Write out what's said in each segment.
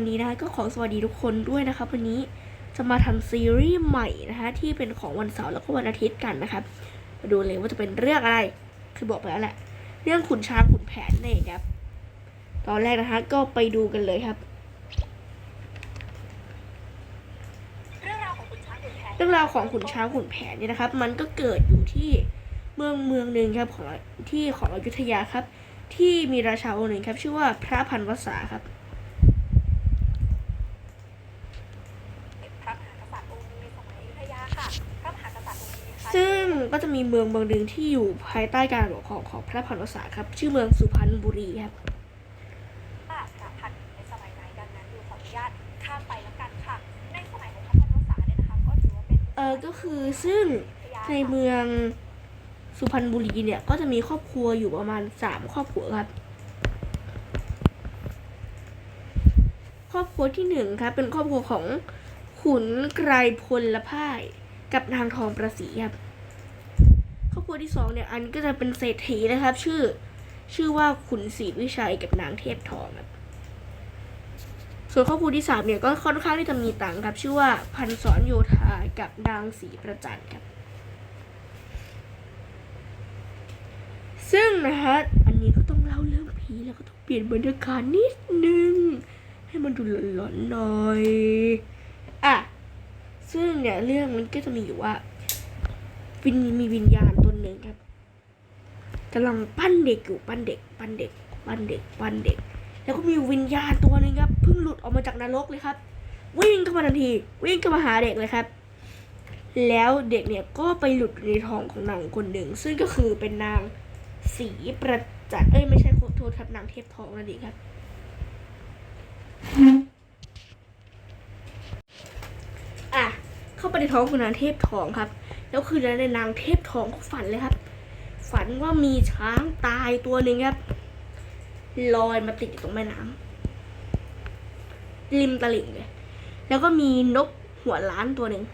วันนี้นะคะก็ขอสวัสดีทุกคนด้วยนะครับวันนี้จะมาทำซีรีส์ใหม่นะคะที่เป็นของวันเสาร์แล้วก็วันอาทิตย์กันนะครับมาดูเลยว่าจะเป็นเรื่องอะไร คือบอกไปแล้วแหละ เรื่องขุนช้างขุนแผนนี่นเองครับ ตอนแรกนะคะก็ไปดูกันเลยครับเรื่องราวของขุนช้างขุนแผนเรื่องราวของขุนช้างขุนแผนเนี่ยนะครับ มันก็เกิดอยู่ที่เมืองเมืองหนึ่งครับของที่ของอยุธยาครับ ที่มีราชาองค์หนึ่งครับ ชื่อว่าพระพันวษาครับ พระมหากษัตริย์องค์หนึงในสมัยอยุธยาค่ะ พระมหากษัตริย์องค์นี้ค่ะ ซึ่ง ก็จะมีเมืองเมืองหนึ่งที่อยู่ภายใต้การปกครองของพระพันวษาครับ ชื่อเมืองสุพรรณบุรีครับว่าพระพันธุ์ในสมัยไหนดังนั้นดูขออนุญาตข้ามไปแล้วกันค่ะ ในสมัยของพระพันวษาเนี่ยนะคะก็ถือว่าเป็นเออก็คือซึ่งอยุธยาในเมืองสุพรรณบุรีเนี่ยก็จะมีครอบครัวอยู่ประมาณสามครอบครัวครับ ครอบครัวที่หนึ่งครับเป็นครอบครัวของขุนไกรพลละพ่ายกับนางทองประสีครับค รอบครัวที่สองเนี่ยอันก็จะเป็นเศรษฐีนะครับ ชื่อชื่อว่าขุนศรีวิชัยกับนางเทพทองครับส่วนครอบครัวที่สามเนี่ยก็ค่อนข้างที่จะมีตังค์ครับ ชื่อว่าพันศรโยธากับนางศรีประจันครับ ซึ่งนะฮะอันนี้ก็ต้องเล่าเรื่องผีแล้วก็ต้องเปลี่ยนบรรยากาศนิดนึง ให้มันดูหลอนๆหน่อยอะซึ่งเนี่ยเรื่องมันก็จะมีอยู่ว่าวิญมีวิญญาณ นึงครับกำลังปั้นเด็กอยู่ปั้นเด็ก ปั้นเด็ก ปั้นเด็ก ปั้นเด็ก แล้วก็มีวิญญาณตัวหนึ่งครับเพิ่งหลุดออกมาจากนรกเลยครับ วิ่งเข้ามาทันที วิ่งเข้ามาหาเด็กเลยครับ แล้วเด็กเนี่ยก็ไปหลุดในท้องของนางคนหนึ่ง ซึ่งก็คือเป็นนางสีประจักษ์เอ้ยไม่ใช่ขอโทษครับนางเทพทองนั่นเองครับอะเข้าไปในท้องของนางเทพทองครับ แล้วคืนนั้นในนางเทพทองก็ฝันเลยครับ ฝันว่ามีช้างตายตัวหนึ่งครับลอยมาติดอยู่ตรงแม่น้ำริมตลิ่งเลยแล้วก็มีนกหัวล้านตัวหนึ่ง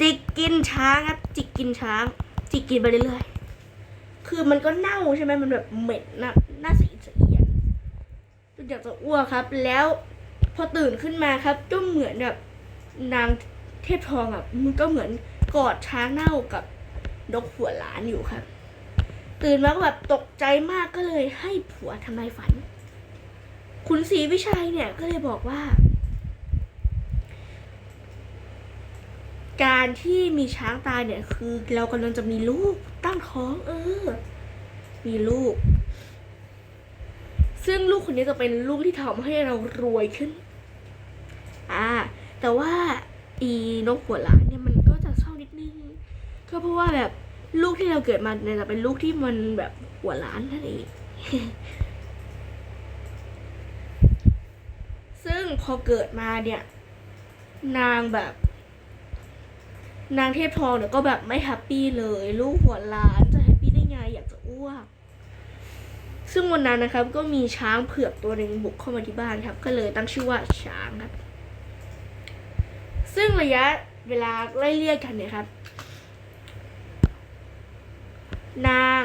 จิกกินช้างครับ จิกกินช้าง จิกกินไปเรื่อยๆคือมันก็เน่าใช่ไหมมันแบบเหม็นนะน่าสะอิดสะเอียนจนอยากจะอ้วกครับ แล้วพอตื่นขึ้นมาครับก็เหมือนแบบนาง เทพทองอะมันก็เหมือนกอดช้างเน่ากับนกหัวล้านอยู่ครับ ตื่นมาก็แบบตกใจมากก็เลยให้ผัวทำนายฝันคุณศรีวิชัยเนี่ยก็เลยบอกว่า การที่มีช้างตายเนี่ยคือเรากำลังจะมีลูกตั้งท้องเออ มีลูก ซึ่งลูกคนนี้จะเป็นลูกที่ทำให้เรารวยขึ้น อ่า แต่ว่า อีนกหัวล้านเนี่ยมันก็จะเศร้านิดนึงก็เพราะว่าแบบลูกที่เราเกิดมาเนี่ยจะเป็นลูกที่มันแบบหัวล้านนั่นเองซึ่งพอเกิดมาเนี่ย นางแบบ นางเทพทองเนี่ยก็แบบไม่แฮปปี้เลย ลูกหัวล้านจะแฮปปี้ได้ไงอยากจะอ้วกซึ่งวันนั้นนะครับก็มีช้างเผือกตัวหนึ่งบุกเข้ามาที่บ้านครับ ก็เลยตั้งชื่อว่าช้างครับ ซึ่งระยะเวลาไล่เลี่ยกันเนี่ยครับ นาง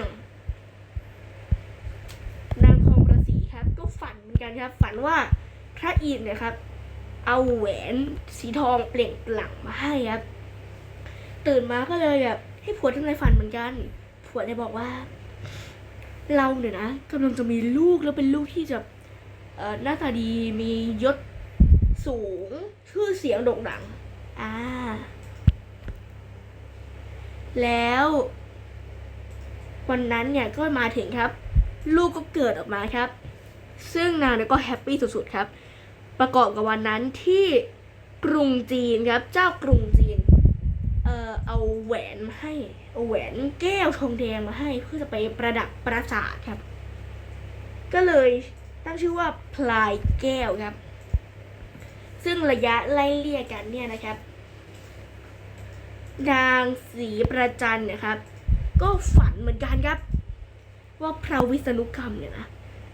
นางทองประสีครับ ก็ฝันเหมือนกันครับ ฝันว่าพระอินทร์เนี่ยครับ เอาแหวนสีทองเปล่งปลั่งมาให้ครับ ตื่นมาก็เลยแบบให้ผัวทำในฝันเหมือนกัน ผัวเลยบอกว่า เราเนี่ยนะกำลังจะมีลูกแล้วเป็นลูกที่จะเอ่อหน้าตาดีมียศ สูง ชื่อเสียงโด่งดัง อ่า แล้ว วันนั้นเนี่ยก็มาถึงครับ ลูกก็เกิดออกมาครับ ซึ่งนางเนี่ยก็แฮปปี้สุดๆครับ ประกอบกับวันนั้นที่กรุงจีนครับ เจ้ากรุงจีน เอ่อเอาแหวนมาให้เอาแหวนแก้วทองแดงมาให้เพื่อจะไปประดับปราสาทครับ ก็เลยตั้งชื่อว่าพลายแก้วครับ ซึ่งระยะไล่เลี่ยกันเนี่ยนะครับ นางสีประจันเนี่ยครับ ก็ฝันเหมือนกันครับ ว่าพระวิษณุกรรมเนี่ยนะ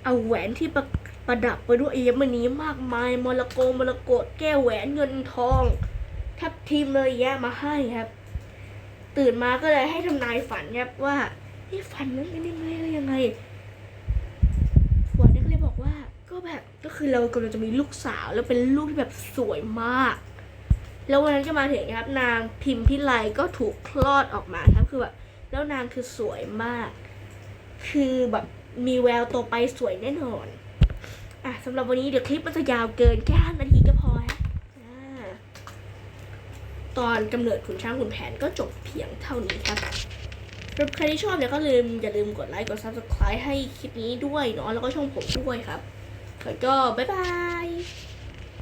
เอาแหวนที่ประประดับไปด้วยเอัญมณีมากมายมรโกมรกตแก้วแหวนเงินทอง ทับทีมเลยแยะมาให้ครับ ตื่นมาก็เลยให้ทำนายฝันครับว่านี่ฝันนั้นเป็นยังไงยังไงผัวเนี่ยก็เลยบอกว่า ก็ แบบก็คือเรากำลังจะมีลูกสาว แล้วเป็นลูกที่แบบสวยมาก แล้ววันนั้นก็มาถึงครับ นางพิมพิไลก็ถูกคลอดออกมาครับคือแบบแล้วนางคือสวยมาก คือแบบมีแววโตไปสวยแน่นอนอะสำหรับวันนี้เดี๋ยวคลิปมันจะยาวเกินแค่5นาทีก็พอฮะตอนกำเนิดขุนช้างขุนแผนก็จบเพียงเท่านี้ครับสำหรับใครที่ชอบเนี่ยก็ลืมอย่าลืมกดไลค์กด subscribe ให้คลิปนี้ด้วยเนาะแล้วก็ช่องผมด้วยครับ แล้วก็บ๊ายบาย